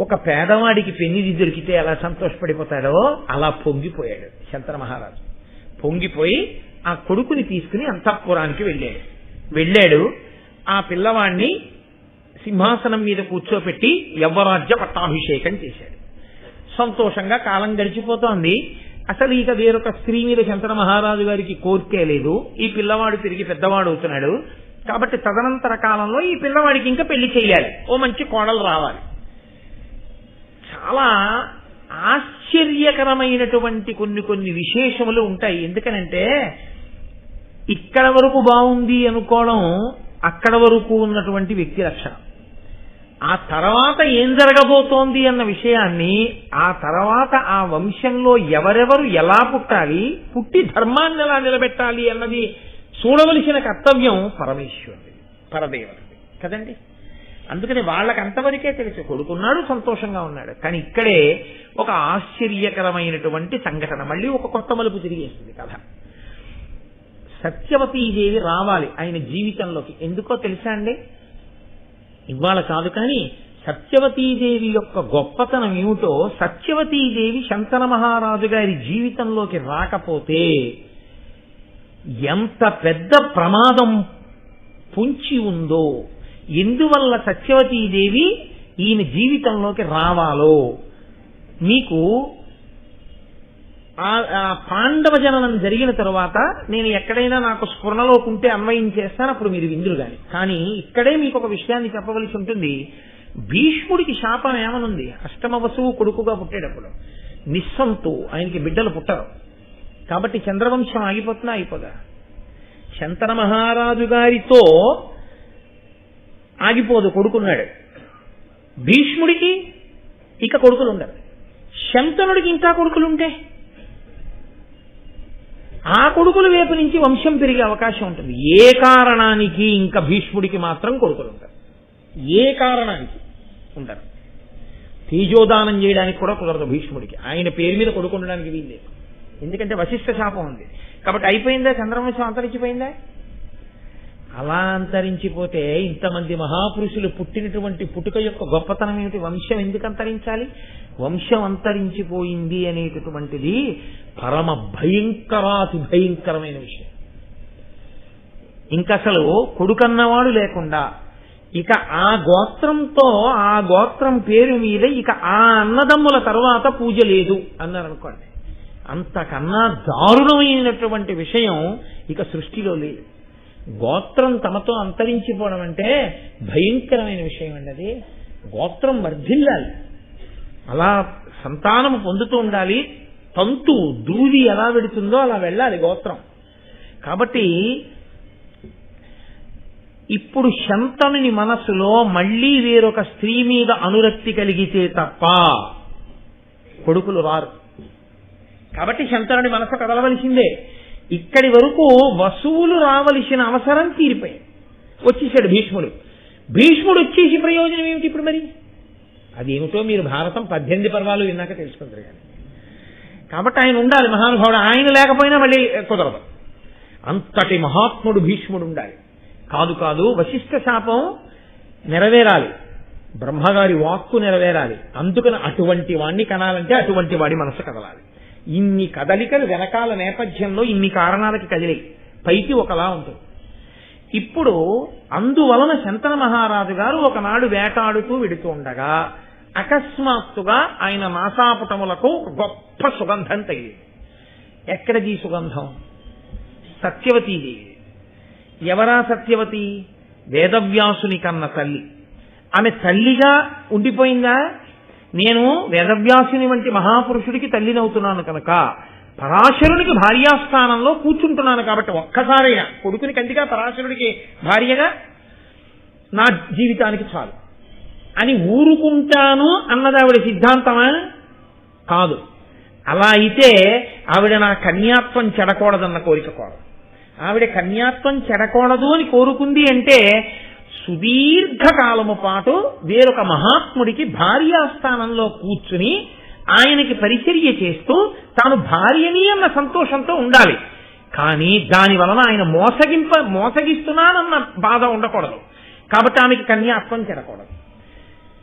ఒక పేదవాడికి పెన్నిది దొరికితే ఎలా సంతోషపడిపోతాడో అలా పొంగిపోయాడు శంతన మహారాజు. పొంగిపోయి ఆ కొడుకుని తీసుకుని అంతఃపురానికి వెళ్ళాడు. వెళ్ళాడు ఆ పిల్లవాణ్ణి సింహాసనం మీద కూర్చోపెట్టి యవ్వరాజ్య పట్టాభిషేకం చేశాడు. సంతోషంగా కాలం గడిచిపోతోంది. అసలు ఇక వేరొక స్త్రీ మీద శంకర మహారాజు గారికి కోరికే లేదు. ఈ పిల్లవాడు తిరిగి పెద్దవాడు అవుతున్నాడు. కాబట్టి తదనంతర కాలంలో ఈ పిల్లవాడికి ఇంకా పెళ్ళి చేయాలి. ఓ మంచి కోడలు రావాలి. చాలా ఆశ్చర్యకరమైనటువంటి కొన్ని కొన్ని విశేషములు ఉంటాయి. ఎందుకనంటే ఇక్కడ వరకు బాగుంది అనుకోవడం అక్కడ వరకు ఉన్నటువంటి వ్యక్తి లక్షణం ఆ తర్వాత ఏం జరగబోతోంది అన్న విషయాన్ని ఆ తర్వాత ఆ వంశంలో ఎవరెవరు ఎలా పుట్టాలి పుట్టి ధర్మాన్ని ఎలా నిలబెట్టాలి అన్నది చూడవలసిన కర్తవ్యం పరమేశ్వరుడి పరదేవుడి కదండి? అందుకని వాళ్ళకి అంతవరకే తెలుసు. కొడుకున్నాడు సంతోషంగా ఉన్నాడు. కానీ ఇక్కడే ఒక ఆశ్చర్యకరమైనటువంటి సంఘటన. మళ్ళీ ఒక కొత్త మలుపు తిరిగేస్తుంది కథ. సత్యవతీదేవి రావాలి ఆయన జీవితంలోకి. ఎందుకో తెలుసా అండి? ఇవాళ కాదు కానీ సత్యవతీదేవి యొక్క గొప్పతనం ఏమిటో సత్యవతీదేవి శంతన మహారాజు గారి జీవితంలోకి రాకపోతే ఎంత పెద్ద ప్రమాదం పొంచి ఉందో. ఎందువల్ల సత్యవతీదేవి ఈయన జీవితంలోకి రావాలో. మీకు ఆ- పాండవ జననం జరిగిన తరువాత నేను ఎక్కడైనా నాకు స్ఫురణలోకి ఉంటే చేస్తాను అప్పుడు మీరు విందులు గాని. కానీ ఇక్కడే మీకు ఒక విషయాన్ని చెప్పవలసి ఉంటుంది. భీష్ముడికి శాపం ఏమనుంది? అష్టమ వసువు కొడుకుగా పుట్టేటప్పుడు. నిస్సంతు ఆయనకి బిడ్డలు పుట్టరు. కాబట్టి చంద్రవంశం ఆగిపోతున్నా అయిపోదా శంతన మహారాజు గారితో ఆగిపోదు కొడుకున్నాడు. భీష్ముడికి ఇక కొడుకులు ఉండరు శంతనుడికి ఇంకా కొడుకులుంటే? ఆ కొడుకుల వైపు నుంచి వంశం పెరిగే అవకాశం ఉంటుంది. ఏ కారణానికి ఇంకా భీష్ముడికి మాత్రం కొడుకులు ఉంటారు ఏ కారణానికి ఉండరు. తేజోదానం చేయడానికి కూడా కుదరదు భీష్ముడికి. ఆయన పేరు మీద కొడుకు ఉండడానికి వీల్లేదు. ఎందుకంటే వశిష్ఠ శాపం ఉంది. కాబట్టి అయిపోయిందా? చంద్రవంశం అంతరించిపోయిందా? అలా అంతరించిపోతే ఇంతమంది మహాపురుషులు పుట్టినటువంటి పుట్టుక యొక్క గొప్పతనం ఏమిటి? వంశం ఎందుకు అంతరించాలి? వంశం అంతరించిపోయింది అనేటటువంటిది పరమ భయంకరాతి భయంకరమైన విషయం. ఇంకసలు కొడుకన్నవాడు లేకుండా ఇక ఆ గోత్రంతో ఆ గోత్రం పేరు మీద ఇక ఆ అన్నదమ్ముల తర్వాత పూజ లేదు అన్నారు అనుకోండి అంతకన్నా దారుణమైనటువంటి విషయం ఇక సృష్టిలో లేదు. గోత్రం తమతో అంతరించిపోవడం అంటే భయంకరమైన విషయం అండి అది. గోత్రం వర్ధిల్లాలి. అలా సంతానం పొందుతూ ఉండాలి. తంతు దూది ఎలా పెడుతుందో అలా వెళ్ళాలి గోత్రం. కాబట్టి ఇప్పుడు శంతనుని మనసులో మళ్ళీ వేరొక స్త్రీ మీద అనురక్తి కలిగితే తప్ప కొడుకులు రారు. కాబట్టి శంతనుని మనసు కదలవలసిందే. ఇక్కడి వరకు వసువులు రావలసిన అవసరం తీరిపోయింది. వచ్చేసాడు భీష్ముడు. భీష్ముడు వచ్చేసి ప్రయోజనం ఏమిటి ఇప్పుడు మరి? అదేమిటో మీరు భారతం పద్దెనిమిది పర్వాలు విన్నాక తెలుసుకుంటారు కానీ. కాబట్టి ఆయన ఉండాలి మహానుభావుడు. ఆయన లేకపోయినా మళ్ళీ కుదరదు. అంతటి మహాత్ముడు భీష్ముడు ఉండాలి. కాదు కాదు వశిష్ఠ శాపం నెరవేరాలి. బ్రహ్మగారి వాక్కు నెరవేరాలి. అందుకని అటువంటి వాణ్ణి కనాలంటే అటువంటి వాడి మనసు కదలాలి. ఇన్ని కదలికలు వెనకాల నేపథ్యంలో ఇన్ని కారణాలకి కదిలాయి పైకి ఒకలా ఉంటుంది. ఇప్పుడు అందువలన శంతన మహారాజు గారు ఒకనాడు వేటాడుతూ వెడుతూ ఉండగా అకస్మాత్తుగా ఆయన నాసాపుటములకు గొప్ప సుగంధం తగిలింది. ఎక్కడిది సుగంధం? సత్యవతీదేవి ఎవరా సత్యవతి? వేదవ్యాసుని కన్న తల్లి. ఆమె తల్లిగా ఉండిపోయిందా? నేను వేదవ్యాసుని వంటి మహాపురుషుడికి తల్లినవుతున్నాను కనుక పరాశరునికి భార్యాస్థానంలో కూర్చుంటున్నాను కాబట్టి ఒక్కసారైనా కొడుకుని కంటిగా పరాశరుడికి భార్యగా నా జీవితానికి చాలు. అని ఊరుకుంటాను అన్నది ఆవిడ సిద్ధాంతమా? కాదు. అలా అయితే ఆవిడ నా కన్యాత్వం చెడకూడదన్న కోరిక కోరదు ఆవిడ కన్యాత్వం చెడకూడదు అని కోరుకుంది అంటే సుదీర్ఘకాలము పాటు వేరొక మహాత్ముడికి భార్యాస్థానంలో కూర్చుని ఆయనకి పరిచర్య చేస్తూ తాను భార్యని అన్న సంతోషంతో ఉండాలి. కానీ దాని వలన ఆయన మోసగింప మోసగిస్తున్నానన్న బాధ ఉండకూడదు. కాబట్టి ఆమెకి కన్యాత్వం చెడకూడదు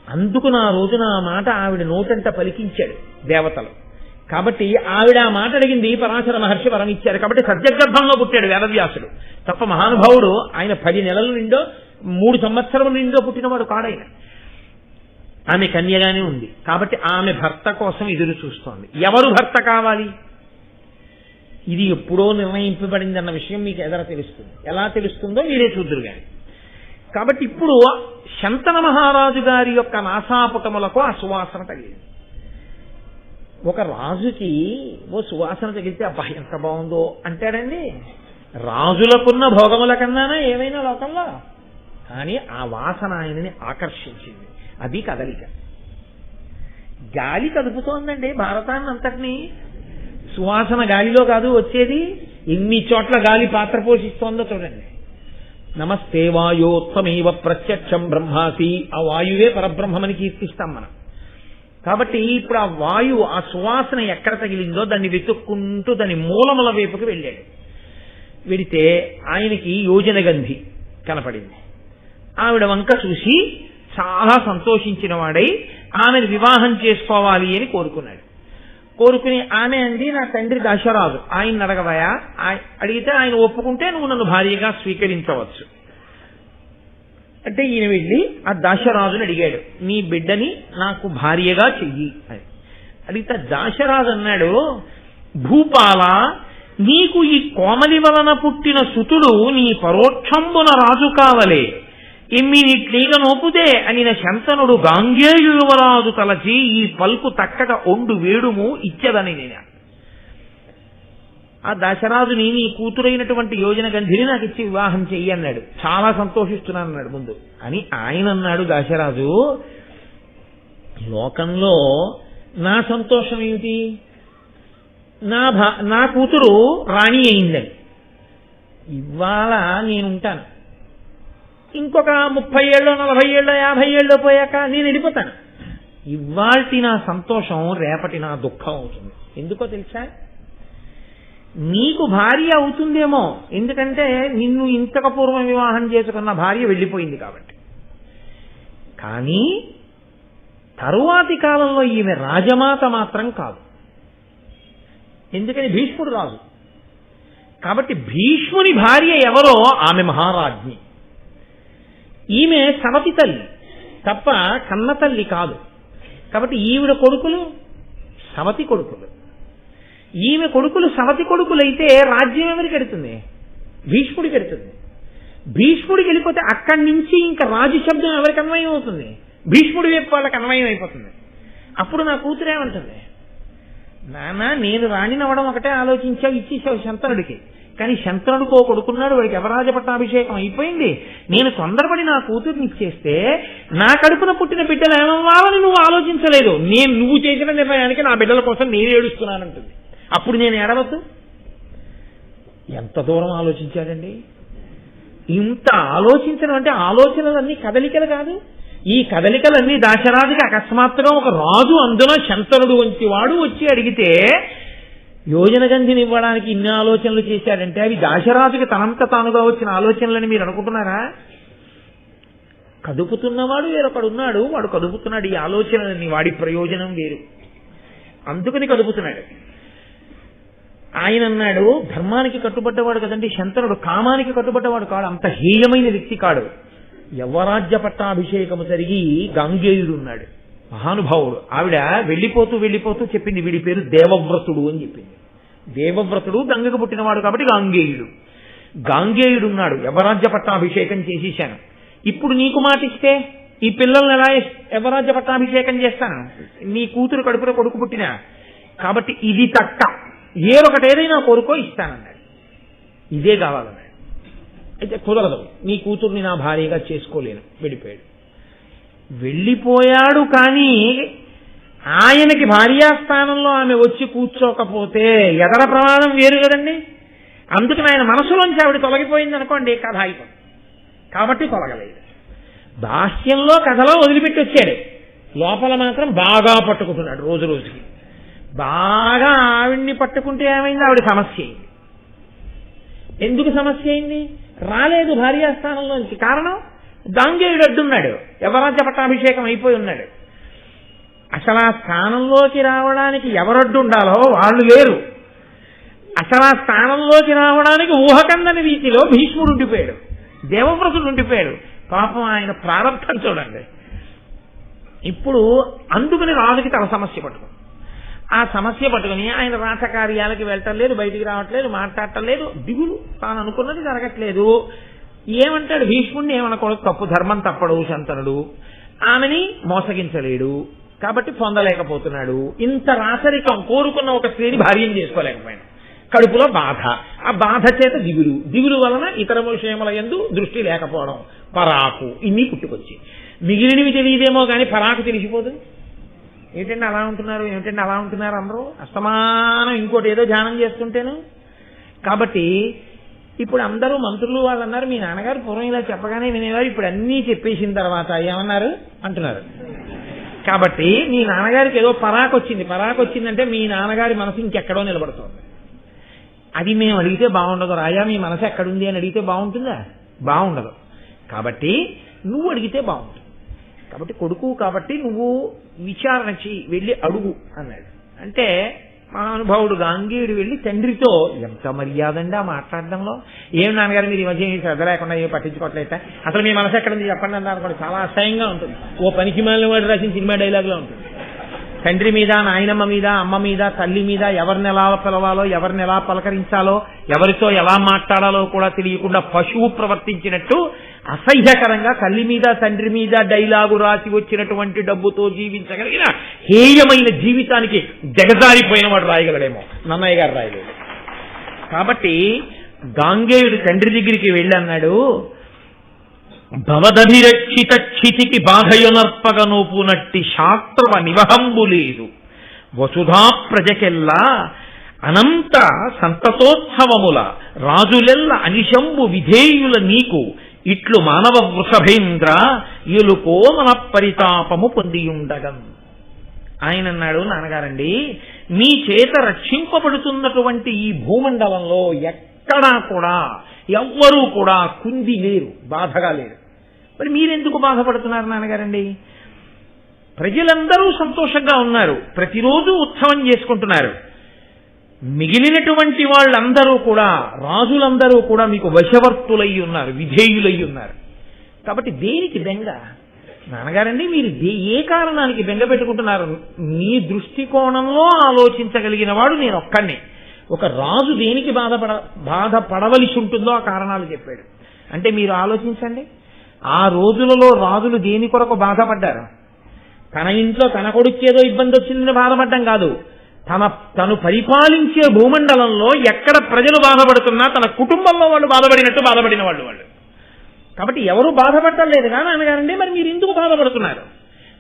అందుకు నా రోజున ఆ మాట ఆవిడ నోటంట పలికించాడు దేవతలు. కాబట్టి ఆవిడ ఆ మాట అడిగింది పరాశర మహర్షి వరం ఇచ్చారు. కాబట్టి సత్యగర్భంలో పుట్టాడు వేదవ్యాసుడు. తప్ప మహానుభావుడు ఆయన పది నెలల నిండో మూడు సంవత్సరముల నిండో పుట్టినవాడు కాడైన. ఆమె కన్యగానే ఉంది. కాబట్టి ఆమె భర్త కోసం ఎదురు చూస్తోంది. ఎవరు భర్త కావాలి? ఇది ఎప్పుడో నిర్ణయింపబడింది అన్న విషయం మీకు ఎదర తెలుస్తుంది? ఎలా తెలుస్తుందో మీరే చూద్దరు గాని. కాబట్టి ఇప్పుడు శంతన మహారాజు గారి యొక్క నాసాపుటములకు ఆ సువాసన తగిలింది. ఒక రాజుకి ఓ సువాసన తగిలితే అబ్బా ఎంత బాగుందో అంటాడండి. రాజులకున్న భోగముల కన్నానా ఏమైనా లోకంలో? కానీ ఆ వాసన ఆయనని ఆకర్షించింది. అది కదలిక. గాలి కదుపుతోందండి భారతాన్ని అంతటినీ సువాసన గాలిలో కాదు వచ్చేది ఎన్ని చోట్ల గాలి పాత్ర పోషిస్తోందో చూడండి. నమస్తే వాయోత్తమేవ ప్రత్యక్షం బ్రహ్మాసి. ఆ వాయువే పరబ్రహ్మమని కీర్తిస్తాం మనం. కాబట్టి ఇప్పుడు ఆ వాయువు ఆ సువాసన ఎక్కడ తగిలిందో దాన్ని వెతుక్కుంటూ దాని మూలముల వైపుకి వెళ్ళాడు. వెడితే ఆయనకి యోజన గంధి కనపడింది. ఆవిడ వంక చూసి చాలా సంతోషించిన వాడై ఆమెను వివాహం చేసుకోవాలి అని కోరుకున్నాడు. కోరుకుని ఆమె అండి నా తండ్రి దశరాజు ఆయన అడగవయా అడిగితే ఆయన ఒప్పుకుంటే నువ్వు నన్ను భార్యగా స్వీకరించవచ్చు. అంటే ఈయన వెళ్ళి ఆ దాశరాజుని అడిగాడు నీ బిడ్డని నాకు భార్యగా చెయ్యి అని. అడిగితే దాశరాజు అన్నాడు భూపాల నీకు ఈ కోమలి వలన పుట్టిన సుతుడు నీ పరోక్షంబున రాజు కావలే. ఎమ్మినిట్లీగ నోపుదే అనిన శంతనుడు గాంగేయువరాజు తలచి ఈ పల్పు తక్కక ఒండు వేడుము ఇచ్చదని నేను. ఆ దశరాజుని నీ కూతురైనటువంటి యోజన గంధిని నాకు ఇచ్చి వివాహం చెయ్యి అన్నాడు. చాలా సంతోషిస్తున్నాను అన్నాడు ముందు. అని ఆయన అన్నాడు దాశరాజు లోకంలో నా సంతోషం ఏమిటి? నా భా నా కూతురు రాణి అయిందని. ఇవాళ నేనుంటాను. ఇంకొక ముప్పై ఏళ్ళు నలభై ఏళ్ళు యాభై ఏళ్ళు పోయాక నేను వెళ్ళిపోతాను. ఇవాల్టి నా సంతోషం రేపటి నా దుఃఖం అవుతుంది. ఎందుకో తెలుసా? నీకు భార్య అవుతుందేమో. ఎందుకంటే నిన్ను ఇంతకు పూర్వం వివాహం చేసుకున్న భార్య వెళ్ళిపోయింది కాబట్టి. కానీ తరువాతి కాలంలో ఈమె రాజమాత మాత్రం కాదు. ఎందుకని? భీష్ముడు రాజు. కాబట్టి భీష్ముని భార్య ఎవరో? ఆమె మహారాజ్ఞి. ఈమె సవతి తల్లి. తప్ప కన్న తల్లి కాదు. కాబట్టి ఈవిడ కొడుకులు సవతి కొడుకులు. ఈమె కొడుకులు సవతి కొడుకులైతే రాజ్యం ఎవరికి ఎడుతుంది? భీష్ముడికి ఎడుతుంది. భీష్ముడికి వెళ్ళిపోతే అక్కడి నుంచి ఇంకా రాజు శబ్దం ఎవరికి అన్వయం అవుతుంది? భీష్ముడి వైపు వాళ్ళకి అన్వయం అయిపోతుంది. అప్పుడు నా కూతురేమంటుంది నానా నేను రాణినవ్వడం ఒకటే ఆలోచించావు ఇచ్చేసావు శంతనుడికి. కానీ శంతనుడికి కొడుకున్నాడు వాడికి యవరాజ పట్టాభిషేకం అయిపోయింది. నేను తొందరపడి నా కూతుర్ని ఇచ్చేస్తే నా కడుపున పుట్టిన బిడ్డలు ఏమవ్వాలని నువ్వు ఆలోచించలేదు. నేను నువ్వు చేసిన నిర్ణయానికి నా బిడ్డల కోసం నేను ఏడుస్తున్నానంటుంది. అప్పుడు నేను ఏడవద్దు. ఎంత దూరం ఆలోచించాడండి? ఇంత ఆలోచించడం అంటే ఆలోచనలన్నీ కదలికలు కాదు. ఈ కదలికలన్నీ దాశరాజుకి అకస్మాత్తుగా ఒక రాజు అందులో శంతనుడు వంటి వాడు వచ్చి అడిగితే యోజన గంధిని ఇవ్వడానికి ఇన్ని ఆలోచనలు చేశాడంటే అవి దాశరాజుకి తనంత తానుగా వచ్చిన ఆలోచనలని మీరు అనుకుంటున్నారా? కదుపుతున్నవాడు వేరొకడు ఉన్నాడు వాడు కదుపుతున్నాడు ఈ ఆలోచనలని వాడి ప్రయోజనం వేరు. అందుకని కదుపుతున్నాడు. ఆయన అన్నాడు ధర్మానికి కట్టుబడ్డవాడు కదండి శంతనుడు కామానికి కట్టుబడ్డవాడు కాడు అంత హీనమైన వ్యక్తి కాడు. యవరాజ్య పట్టాభిషేకము జరిగి గాంగేయుడు ఉన్నాడు మహానుభావుడు. ఆవిడ వెళ్ళిపోతూ వెళ్ళిపోతూ చెప్పింది వీడి పేరు దేవవ్రతుడు అని చెప్పింది. దేవవ్రతుడు గంగకు పుట్టినవాడు కాబట్టి గాంగేయుడు. గాంగేయుడున్నాడు. యవరాజ్య పట్టాభిషేకం చేసేశాను. ఇప్పుడు నీకు మాటిస్తే ఈ పిల్లల్ని ఎలా యవరాజ్య పట్టాభిషేకం చేస్తాను? నీ కూతురు కడుపులో కొడుకు పుట్టినా. కాబట్టి ఇది తక్క ఒకటి ఏదైనా కోరుకో ఇస్తానన్నాడు. ఇదే కావాలన్నాడు. అయితే కుదరదు. నీ కూతుర్ని నా భార్యగా చేసుకోలేను. వెళ్ళిపోయాడు వెళ్ళిపోయాడు కానీ ఆయనకి భార్యాస్థానంలో ఆమె వచ్చి కూర్చోకపోతే ఎదర ప్రమాదం వేరు కదండి? అందుకని ఆయన మనసులోంచి ఆవిడ తొలగిపోయింది అనుకోండి కథ అయిపోయింది కాబట్టి తొలగలేదు. బాహ్యంలో కథలో వదిలిపెట్టి వచ్చాడు. లోపల మాత్రం బాగా పట్టుకుంటున్నాడు రోజు రోజుకి. బాగా ఆవిడ్ని పట్టుకుంటే ఏమైంది? ఆవిడ సమస్య అయింది. ఎందుకు సమస్య అయింది? రాలేదు భార్యాస్థానంలోంచి కారణం? గాంగేయుడు అడ్డున్నాడు. యవరాజ్య పట్టాభిషేకం అయిపోయి ఉన్నాడు. అసలు ఆ స్థానంలోకి రావడానికి ఎవరొడ్డు ఉండాలో వాళ్ళు లేరు. అసలు ఆ స్థానంలోకి రావడానికి ఊహకందని రీతిలో భీష్ముడు ఉండిపోయాడు. దేవవ్రతుడు ఉండిపోయాడు. పాపం ఆయన ప్రారంభం చూడండి. ఇప్పుడు అందుకని రాజుకి తన సమస్య పట్టుకుంది. ఆ సమస్య పట్టుకుని ఆయన రాజకార్యాలకి వెళ్ళటం లేదు బయటికి రావట్లేదు మాట్లాడటం లేదు. దిగులు తాను అనుకున్నది జరగట్లేదు. ఏమంటాడు? భీష్ముడిని ఏమనకూడదు తప్పు ధర్మం తప్పడు శంతనుడు. ఆమెని మోసగించలేడు. కాబట్టి పొందలేకపోతున్నాడు. ఇంత రాసరికం కోరుకున్న ఒక స్త్రీని భార్యం చేసుకోలేకపోయాడు. కడుపులో బాధ. ఆ బాధ చేత దిగులు దిగులు వలన ఇతర విషయముల ఎందు దృష్టి లేకపోవడం. పరాకు. ఇన్ని పుట్టుకొచ్చి. మిగిలినవి తెలియదేమో కానీ పరాకు తెలిసిపోదు. ఏంటంటే అలా ఉంటున్నారు? ఏమిటంటే అలా ఉంటున్నారు అందరూ? అస్తమానం ఇంకోటి ఏదో ధ్యానం చేస్తుంటేను. కాబట్టి ఇప్పుడు అందరూ మంత్రులు వాళ్ళు అన్నారు మీ నాన్నగారు పూర్వం ఇలా చెప్పగానే వినేవారు ఇప్పుడు అన్నీ చెప్పేసిన తర్వాత ఏమన్నారు? అంటున్నారు. కాబట్టి మీ నాన్నగారికి ఏదో పరాకు వచ్చింది పరాకు వచ్చిందంటే మీ నాన్నగారి మనసు ఇంకెక్కడో నిలబడుతోంది. అది మేము అడిగితే బాగుండదు. రాజా మీ మనసు ఎక్కడుంది అని అడిగితే బాగుంటుందా? బాగుండదు. కాబట్టి నువ్వు అడిగితే బాగుంటుంది. కాబట్టి కొడుకు కాబట్టి నువ్వు విచారణ చేయి. వెళ్ళి అడుగు అన్నాడు. అంటే మహానుభావుడు గాంగేయుడు వెళ్ళి తండ్రితో ఎంత మర్యాద అండి ఆ మాట్లాడడంలో? ఏం నాన్నగారు మీరు ఈ మధ్య శ్రద్ధ లేకుండా ఏమి పట్టించుకోవట్లేట అసలు మీ మనసు ఎక్కడుంది చెప్పండి అన్నారు చాలా అసహ్యంగా ఉంటుంది. ఓ పనికి మాలిన వాడు రాసిన సినిమా డైలాగ్లో ఉంటుంది. తండ్రి మీద నాయనమ్మ మీద అమ్మ మీద తల్లి మీద ఎవరిని ఎలా పిలవాలో ఎవరిని ఎలా పలకరించాలో ఎవరితో ఎలా మాట్లాడాలో కూడా తెలియకుండా పశువు ప్రవర్తించినట్టు అసహ్యకరంగా తల్లి మీద తండ్రి మీద డైలాగు రాసి వచ్చినటువంటి డబ్బుతో జీవించగలిగిన హేయమైన జీవితానికి జగజారిపోయిన వాడు రాయగలడేమో. నన్నయ్య గారు రాయలేదు. కాబట్టి గాంగేయుడు తండ్రి దగ్గరికి వెళ్ళన్నాడు. భవదభిరక్షిత క్షితికి బాధయునర్పగ నోపునట్టి శాస్త్రవ నివహంబు లేదు. వసుధా ప్రజకెల్లా అనంత సంతతోత్సవముల రాజులెల్ల అనిశంబు విధేయుల నీకు ఇట్లు మానవ వృషభేంద్ర ఎలుకో మన పరితాపము పొందియుండగం. ఆయన అన్నాడు నాన్నగారండి మీ చేత రక్షింపబడుతున్నటువంటి ఈ భూమండలంలో ఎక్కడా కూడా ఎవ్వరూ కూడా కుంది లేరు బాధగా లేరు. మరి మీరెందుకు బాధపడుతున్నారు నాన్నగారండి? ప్రజలందరూ సంతోషంగా ఉన్నారు ప్రతిరోజు ఉత్సవం చేసుకుంటున్నారు. మిగిలినటువంటి వాళ్ళందరూ కూడా రాజులందరూ కూడా మీకు వశవర్తులై ఉన్నారు విధేయులై ఉన్నారు. కాబట్టి దేనికి బెంగ? నాన్నగారండి మీరు దే- ఏ కారణానికి బెంగ పెట్టుకుంటున్నారు? మీ దృష్టికోణంలో ఆలోచించగలిగిన వాడు నేను ఒక్కడిని. ఒక రాజు దేనికి బాధపడ బాధపడవలసి ఉంటుందో ఆ కారణాలు చెప్పాడు. అంటే మీరు ఆలోచించండి. ఆ రోజులలో రాజులు దేని కొరకు బాధపడ్డారు? తన ఇంట్లో తన కొడుకేదో ఇబ్బంది వచ్చిందని బాధపడ్డం కాదు. తన తను పరిపాలించే భూమండలంలో ఎక్కడ ప్రజలు బాధపడుతున్నా తన కుటుంబంలో వాళ్ళు బాధపడినట్టు బాధపడిన వాళ్ళు వాళ్ళు. కాబట్టి ఎవరు బాధపడటం లేదు. కానీ అనగానండి మరి మీరు ఎందుకు బాధపడుతున్నారు?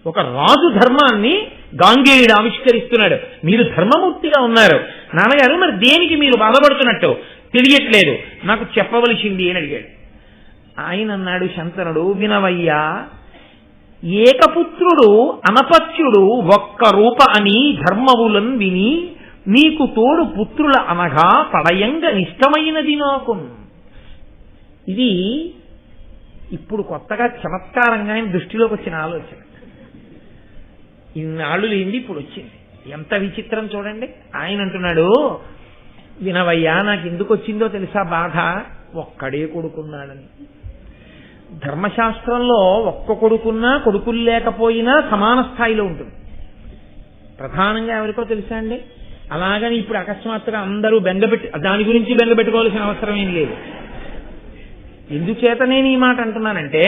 ఒక రాజు ధర్మాన్ని గాంగేయుడు ఆవిష్కరిస్తున్నాడు. మీరు ధర్మమూర్తిగా ఉన్నారు. నాన్నగారు మరి దేనికి మీరు బాధపడుతున్నట్టు తెలియట్లేదు. నాకు చెప్పవలసింది అని అడిగాడు. ఆయన అన్నాడు శంతనుడు వినవయ్యా ఏకపుత్రుడు అనపత్యుడు ఒక్క రూప అని ధర్మవులను విని నీకు తోడు పుత్రుల అనగా పడయంగ నిష్టమైనది నాకు. ఇది ఇప్పుడు కొత్తగా చమత్కారంగా దృష్టిలోకి వచ్చిన ఆలోచన. ఇన్నాళ్ళు లేనిది ఇప్పుడు వచ్చింది. ఎంత విచిత్రం చూడండి. ఆయన అంటున్నాడు వినవయ్యా నాకు ఎందుకు వచ్చిందో తెలుసా బాధ? ఒక్కడే కొడుకున్నాడని. ధర్మశాస్త్రంలో ఒక్క కొడుకున్నా కొడుకులు లేకపోయినా సమాన స్థాయిలో ఉంటుంది. ప్రధానంగా ఎవరికో తెలుసా అండి? అలాగని ఇప్పుడు అకస్మాత్తుగా అందరూ బెంగపెట్టి దాని గురించి బెంగపెట్టుకోవాల్సిన అవసరం ఏం లేదు. ఎందుచేత నేను ఈ మాట అంటున్నానంటే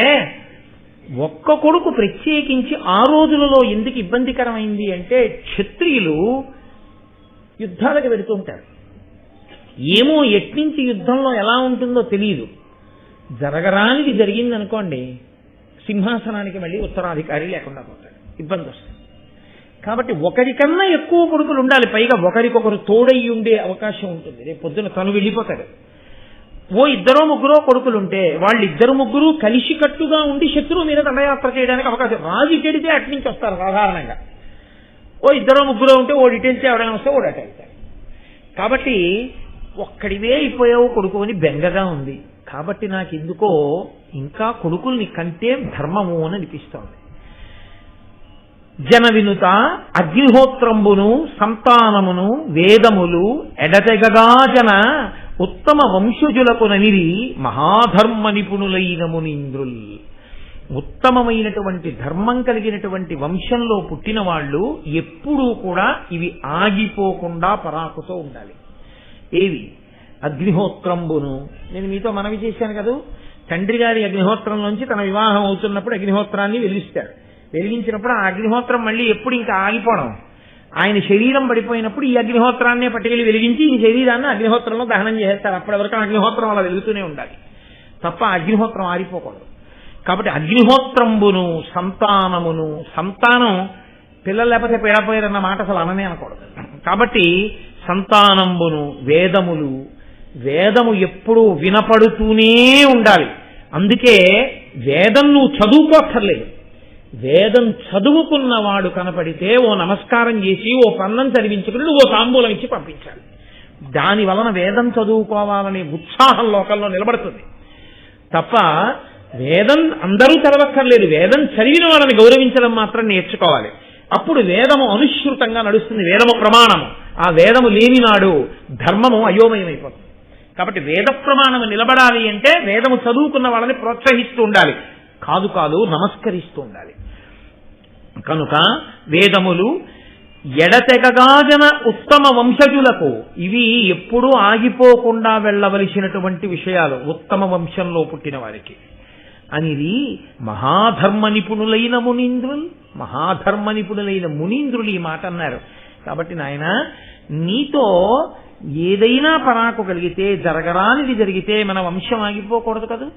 ఒక్క కొడుకు ప్రత్యేకించి ఆ రోజులలో ఎందుకు ఇబ్బందికరమైంది అంటే క్షత్రియులు యుద్ధాలకు వెడుతుంటారు ఏమో ఎట్నుంచి యుద్ధంలో ఎలా ఉంటుందో తెలియదు జరగరానిది జరిగింది అనుకోండి సింహాసనానికి మళ్ళీ ఉత్తరాధికారి లేకుండా పోతాడు. ఇబ్బంది వస్తుంది. కాబట్టి ఒకరికన్నా ఎక్కువ కొడుకులు ఉండాలి. పైగా ఒకరికొకరు తోడై ఉండే అవకాశం ఉంటుంది. రేపు పొద్దున తను వెళ్ళిపోతాడు. ఓ ఇద్దరో ముగ్గురో కొడుకులుంటే వాళ్ళిద్దరు ముగ్గురు కలిసికట్టుగా ఉండి శత్రువు మీద దండయాత్ర చేయడానికి అవకాశం. రాజు చెడితే అటు నుంచి వస్తారు సాధారణంగా. ఓ ఇద్దరో ముగ్గురో ఉంటే ఓ డీటెయిల్స్ ఎవరైనా వస్తే ఓడట కాబట్టి ఒక్కడివే అయిపోయావు కొడుకు అని బెంగగా ఉంది. కాబట్టి నాకు ఎందుకో ఇంకా కొడుకుల్ని కంటే ధర్మము అని అనిపిస్తోంది. జన వినుత అగ్నిహోత్రంబును సంతానమును వేదములు ఎడతెగగా జన ఉత్తమ వంశజులకు ననిరి మహాధర్మ నిపుణులైన మునీంద్రుల్ ఉత్తమమైనటువంటి ధర్మం కలిగినటువంటి వంశంలో పుట్టిన వాళ్ళు ఎప్పుడూ కూడా ఇవి ఆగిపోకుండా పరాకుతో ఉండాలి. ఏవి? అగ్నిహోత్రంబును. నేను మీతో మనవి చేశాను కదూ? తండ్రి గారి అగ్నిహోత్రంలోంచి తన వివాహం అవుతున్నప్పుడు అగ్నిహోత్రాన్ని వెలిగిస్తాడు. వెలిగించినప్పుడు ఆ అగ్నిహోత్రం మళ్ళీ ఎప్పుడు ఇంకా ఆగిపోవడం. ఆయన శరీరం పడిపోయినప్పుడు ఈ అగ్నిహోత్రాన్నే పట్టుకెళ్ళి వెలిగించి ఈ శరీరాన్ని అగ్నిహోత్రంలో దహనం చేస్తారు అప్పటి వరకు అగ్నిహోత్రం అలా వెలుగుతూనే ఉండాలి. తప్ప అగ్నిహోత్రం ఆరిపోకూడదు. కాబట్టి అగ్నిహోత్రంబును సంతానమును సంతానం పిల్లలు లేకపోతే పేడపోయారన్న మాట అసలు అననే అనకూడదు. కాబట్టి సంతానంబును వేదములు వేదము ఎప్పుడూ వినపడుతూనే ఉండాలి. అందుకే వేదం నువ్వు చదువుకోక్కర్లేదు. వేదం చదువుకున్నవాడు కనపడితే ఓ నమస్కారం చేసి ఓ పన్నం చదివించుకుని ఓ తాంబూలం ఇచ్చి పంపించాలి. దాని వలన వేదం చదువుకోవాలనే ఉత్సాహం లోకంలో నిలబడుతుంది. తప్ప వేదం అందరూ చదవక్కర్లేదు. వేదం చదివిన వాళ్ళని గౌరవించడం మాత్రం నేర్చుకోవాలి. అప్పుడు వేదము అనుశ్రుతంగా నడుస్తుంది. వేదము ప్రమాణము. ఆ వేదము లేనినాడు ధర్మము అయోమయమైపోతుంది. కాబట్టి వేద ప్రమాణము నిలబడాలి అంటే వేదము చదువుకున్న వాళ్ళని ప్రోత్సహిస్తూ ఉండాలి. కాదు కాదు నమస్కరిస్తూ ఉండాలి. కనుక వేదములు ఎడతెగగాజన ఉత్తమ వంశజులకు ఇవి ఎప్పుడూ ఆగిపోకుండా వెళ్ళవలసినటువంటి విషయాలు ఉత్తమ వంశంలో పుట్టిన వారికి. అనిది మహాధర్మ నిపుణులైన మునీంద్రులు మహాధర్మ నిపుణులైన మునీంద్రులు ఈ మాట అన్నారు. కాబట్టి నాయన నీతో ఏదైనా పరాకు కలిగితే జరగరానిది జరిగితే మన వంశం ఆగిపోకూడదు కదా.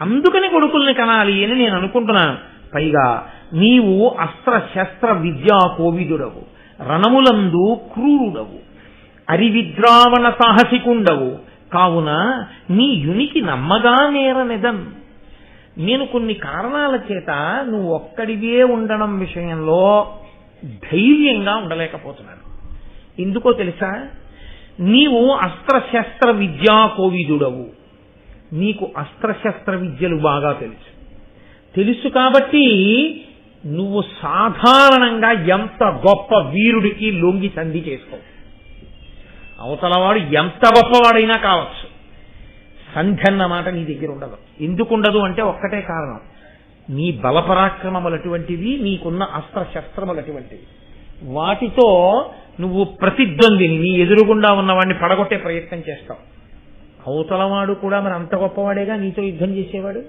అందుకని కొడుకుల్ని కనాలి అని నేను అనుకుంటున్నాను. పైగా నీవు అస్త్ర శస్త్ర విద్యా కోవిదుడవు. రణములందు క్రూరుడవు. అరివిద్రావణ సాహసికుండవు. కావున నీ యునికి నమ్మగా నేరనిదన్ నేను కొన్ని కారణాల చేత నువ్వు ఒక్కడివే ఉండడం విషయంలో ధైర్యంగా ఉండలేకపోతున్నాను. ఎందుకో తెలుసా? నీవు అస్త్రశస్త్ర విద్యా కోవిదుడవు. నీకు అస్త్రశస్త్ర విద్యలు బాగా తెలుసు. తెలుసు కాబట్టి నువ్వు సాధారణంగా ఎంత గొప్ప వీరుడికి లొంగి సంధి చేసుకోవు. అవతలవాడు ఎంత గొప్పవాడైనా కావచ్చు. సంధి అన్న మాట నీ దగ్గర ఉండదు. ఎందుకుండదు అంటే ఒక్కటే కారణం. నీ బలపరాక్రమములటువంటివి నీకున్న అస్త్రశస్త్రములటువంటివి. వాటితో నువ్వు ప్రతిద్వందిని నీ ఎదురుగుండా ఉన్నవాడిని పడగొట్టే ప్రయత్నం చేస్తావు. అవతలవాడు కూడా మరి అంత గొప్పవాడేగా నీతో యుద్ధం చేసేవాడు?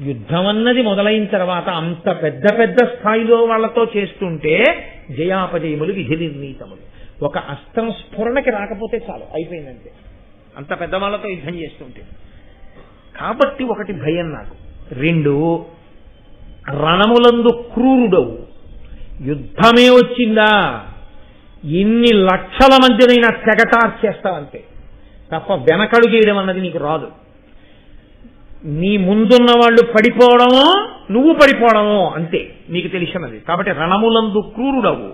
యుద్ధం అన్నది మొదలైన తర్వాత అంత పెద్ద పెద్ద స్థాయిలో వాళ్ళతో చేస్తుంటే జయాపజయములు విధి నిర్ణీతములు. ఒక అస్త్రం స్ఫురణకి రాకపోతే చాలు అయిపోయిందంటే అంత పెద్ద వాళ్ళతో యుద్ధం చేస్తుంటే. కాబట్టి ఒకటి భయం నాకు. రెండు రణములందు క్రూరుడవు. యుద్ధమే వచ్చిందా? ఎన్ని లక్షల మధ్యనైనా తెగటార్చేస్తావంతే తప్ప వెనకడుగేయడం అన్నది నీకు రాదు. నీ ముందున్న వాళ్ళు పడిపోవడమో నువ్వు పడిపోవడమో అంతే. నీకు తెలిసినది. కాబట్టి రణములందు క్రూరుడవు.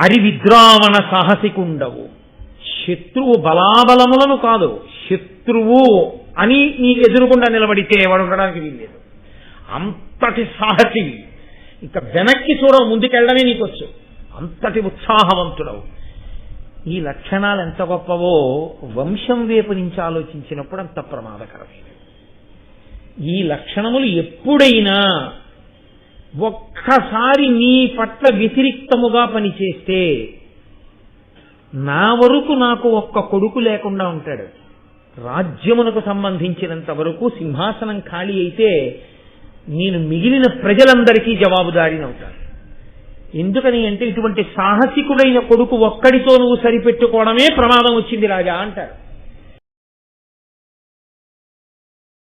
అరివిద్రావణ సాహసికుండవు. శత్రువు బలాబలములను కాదు. శత్రువు అని నీ ఎదురుకుండా నిలబడితే వాడు ఉండడానికి వీల్లేదు. అంతటి సాహసి. ఇంకా వెనక్కి చూడవు ముందుకెళ్ళడమే నీకొచ్చు. అంతటి ఉత్సాహవంతుడవు. ఈ లక్షణాలు ఎంత గొప్పవో వంశం వైపు నుంచి ఆలోచించినప్పుడు అంత ప్రమాదకరమే. ఈ లక్షణములు ఎప్పుడైనా ఒక్కసారి నీ పట్ల వ్యతిరిక్తముగా పనిచేస్తే నా వరకు నాకు ఒక్క కొడుకు లేకుండా ఉంటాడు. రాజ్యమునకు సంబంధించినంత వరకు సింహాసనం ఖాళీ అయితే నేను మిగిలిన ప్రజలందరికీ జవాబుదారీనవుతాను. ఎందుకని అంటే ఇటువంటి సాహసికుడైన కొడుకు ఒక్కడితో నువ్వు సరిపెట్టుకోవడమే ప్రమాదం వచ్చింది రాజా అంటారు.